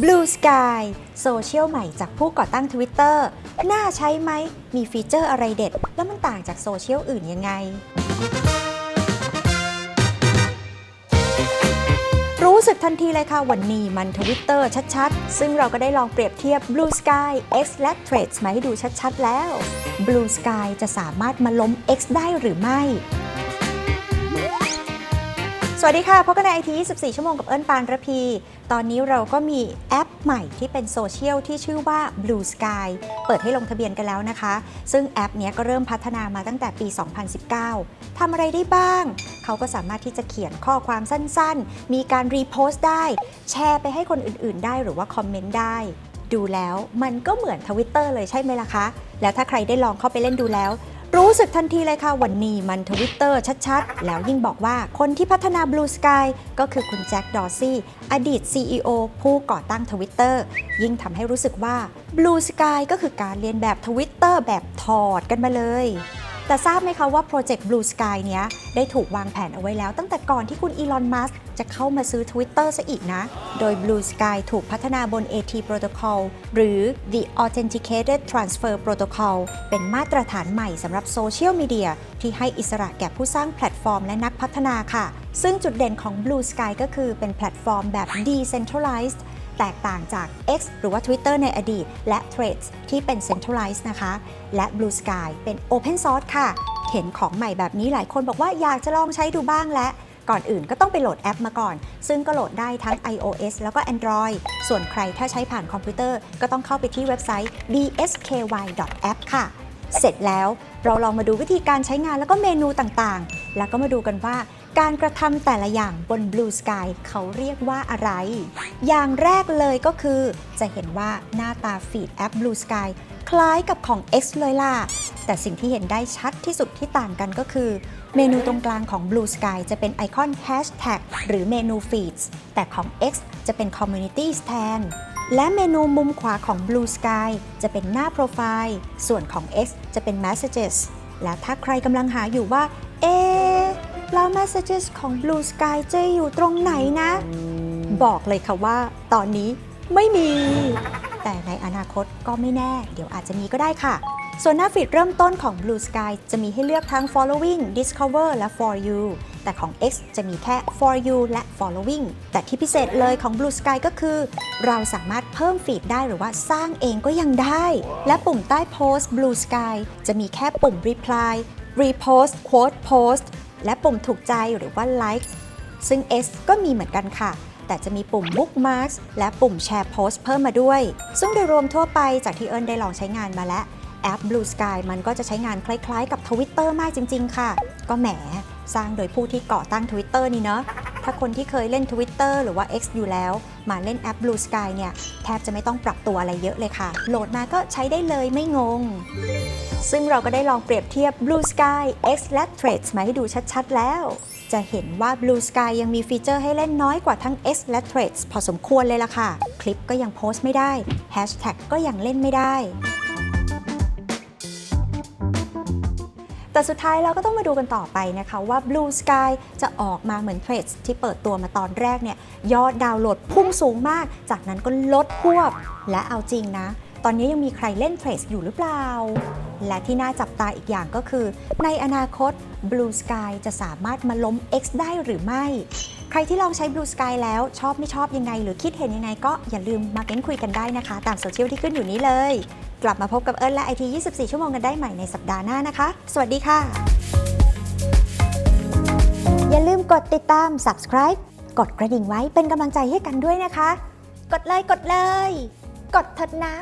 Blue Sky โซเชียลใหม่จากผู้ก่อตั้ง Twitter น่าใช้ไหม มีฟีเจอร์อะไรเด็ด แล้วมันต่างจากโซเชียลอื่นยังไง รู้สึกทันทีเลยค่ะ วันนี้มันทวิตเตอร์ชัดๆ ซึ่งเราก็ได้ลองเปรียบเทียบ Blue Sky X และ Threads มาให้ดูชัดๆ แล้ว Blue Sky จะสามารถมาล้ม X ได้หรือไม่ สวัสดีค่ะพบกันในไอที24 ชั่วโมงกับเอิญปานระพี ตอนนี้เราก็มีแอปใหม่ที่เป็นโซเชียลที่ชื่อว่า Blue Sky เปิดให้ลงทะเบียนกันแล้วนะคะ ซึ่งแอปนี้ก็เริ่มพัฒนามาตั้งแต่ปี 2019 ทำอะไรได้บ้าง เขาก็สามารถที่จะเขียนข้อความสั้นๆ มีการรีโพสต์ได้ แชร์ไปให้คนอื่นๆ ได้หรือว่าคอมเมนต์ได้ ดูแล้วมันก็เหมือนทวิตเตอร์เลยใช่ไหมล่ะคะ แล้วถ้าใครได้ลองเข้าไปเล่นดูแล้ว รู้สึกทันทีเลยค่ะวันนี้มันทวิตเตอร์ชัดๆ แล้วยิ่งบอกว่าคนที่พัฒนา Blue Sky ก็คือคุณแจ็คดอร์ซี่อดีต CEO ผู้ก่อตั้งทวิตเตอร์ยิ่งทำให้รู้สึกว่า Blue Sky ก็คือการเรียนแบบทวิตเตอร์แบบถอดกันมาเลย แต่ทราบไหมคะว่าโปรเจกต์ Blue Sky เนี้ยได้ถูกวางแผนเอาไว้แล้ว ตั้งแต่ก่อนที่คุณอีลอน มัสจะเข้ามาซื้อ Twitter ซะอีกนะ โดย Blue Sky ถูกพัฒนาบน AT Protocol หรือ The Authenticated Transfer Protocol เป็นมาตรฐานใหม่สำหรับโซเชียลมีเดียที่ให้อิสระแก่ผู้สร้างแพลตฟอร์มและนักพัฒนาค่ะ ซึ่งจุดเด่นของ Blue Sky ก็คือเป็นแพลตฟอร์มแบบ Decentralized แตกต่างจาก X หรือว่า Twitter ในอดีต และ Threads ที่เป็น Centralized นะคะ และ Blue Sky เป็น Open Source ค่ะ เห็นของใหม่แบบนี้หลายคนบอกว่าอยากจะลองใช้ดูบ้างและก่อนอื่นก็ต้องไปโหลดแอปมาก่อน ซึ่งก็โหลดได้ทั้ง iOS แล้วก็ Android ส่วนใครถ้าใช้ผ่านคอมพิวเตอร์ ก็ต้องเข้าไปที่เว็บไซต์ bsky.app ค่ะ เสร็จแล้วเราลองมาดูวิธีการใช้งานแล้วก็เมนูต่างๆ แล้วก็มาดูกันว่า การกระทำแต่ละอย่างบน Blue Sky เขาเรียกว่าอะไร อย่างแรกเลยก็คือ จะเห็นว่าหน้าตาฟีดแอป Blue Sky คล้ายกับของ X เลยล่ะ แต่สิ่งที่เห็นได้ชัดที่สุดที่ต่างกันก็คือ เมนูตรงกลางของ Blue Sky จะเป็นไอคอน Hashtag หรือเมนู Feeds แต่ของ X จะเป็น Communities แทน และเมนูมุมขวาของ Blue Sky จะเป็นหน้าโปรไฟล์ ส่วนของ X จะเป็น Messages และถ้าใครกำลังหาอยู่ว่า เอ๊ แล้ว Messages ของ Blue Sky จะอยู่ตรงไหนนะ บอกเลยค่ะว่า ตอนนี้ไม่มี แต่ในอนาคตก็ไม่แน่ เดี๋ยวอาจจะมีก็ได้ค่ะ ส่วนหน้าฟีดเริ่มต้นของ Blue Sky จะมีให้เลือกทั้ง following discover และ for you แต่ของ X จะมีแค่ for you และ following แต่ที่พิเศษเลยของ Blue Sky ก็คือ เราสามารถเพิ่มฟีดได้หรือว่าสร้างเองก็ยังได้ และปุ่มใต้โพสต์ Blue Sky จะมีแค่ปุ่ม reply repost quote post และปุ่มถูกใจหรือว่า like ซึ่ง S ก็มีเหมือนกันค่ะ แต่จะมีปุ่ม bookmarks และปุ่มแชร์โพสต์เพิ่มมาด้วย ซึ่งโดยรวมทั่วไปจากที่เอิญได้ลองใช้งานมาแล้วแอป Blue Sky มันก็จะใช้งานคล้ายๆกับ Twitter มากจริง ๆ ค่ะ ก็แหม สร้างโดยผู้ที่ก่อตั้ง Twitter นี่เนาะ ถ้าคนที่เคยเล่น Twitter หรือว่า X อยู่แล้ว มาเล่นแอป Blue Sky เนี่ย แทบจะไม่ต้องปรับตัวอะไรเยอะเลยค่ะ โหลดมาก็ใช้ได้เลยไม่งง ซึ่งเราก็ได้ลองเปรียบเทียบ Blue Sky X และ Threads มาให้ดูชัดๆแล้ว จะเห็นว่า Blue Sky ยังมีฟีเจอร์ให้เล่นน้อยกว่าทั้ง X และ Threads พอสมควรเลยล่ะค่ะ คลิปก็ยังโพสต์ไม่ได้ Hashtag ก็ยังเล่นไม่ได้แต่สุดท้ายเราก็ต้องมาดูกันต่อไปนะคะว่า Blue Sky จะออกมาเหมือน Threads ที่เปิดตัวมาตอนแรกเนี่ยยอดดาวน์โหลดพุ่งสูงมาก จากนั้นก็ลดพวบ และเอาจริงนะ ตอนนี้ยังมีใครเล่น Threads อยู่หรือเปล่า และที่น่าจับตาอีกอย่างก็คือ ในอนาคต Blue Sky จะสามารถมาล้ม X ได้หรือไม่ ใครที่ลองใช้ Blue Sky แล้วชอบไม่ชอบยังไง หรือคิดเห็นยังไงก็อย่าลืมมาเม้นคุยกันได้นะคะ ตามโซเชียลที่ขึ้นอยู่นี้เลย กลับมาพบกับเอิร์ธและไอที24 ชั่วโมงกันได้ใหม่ในสัปดาห์หน้านะคะ สวัสดีค่ะ อย่าลืมกดติดตาม subscribe กดกระดิ่งไว้เป็นกำลังใจให้กันด้วยนะคะ กดเลยกดเลย กดเถิดนะ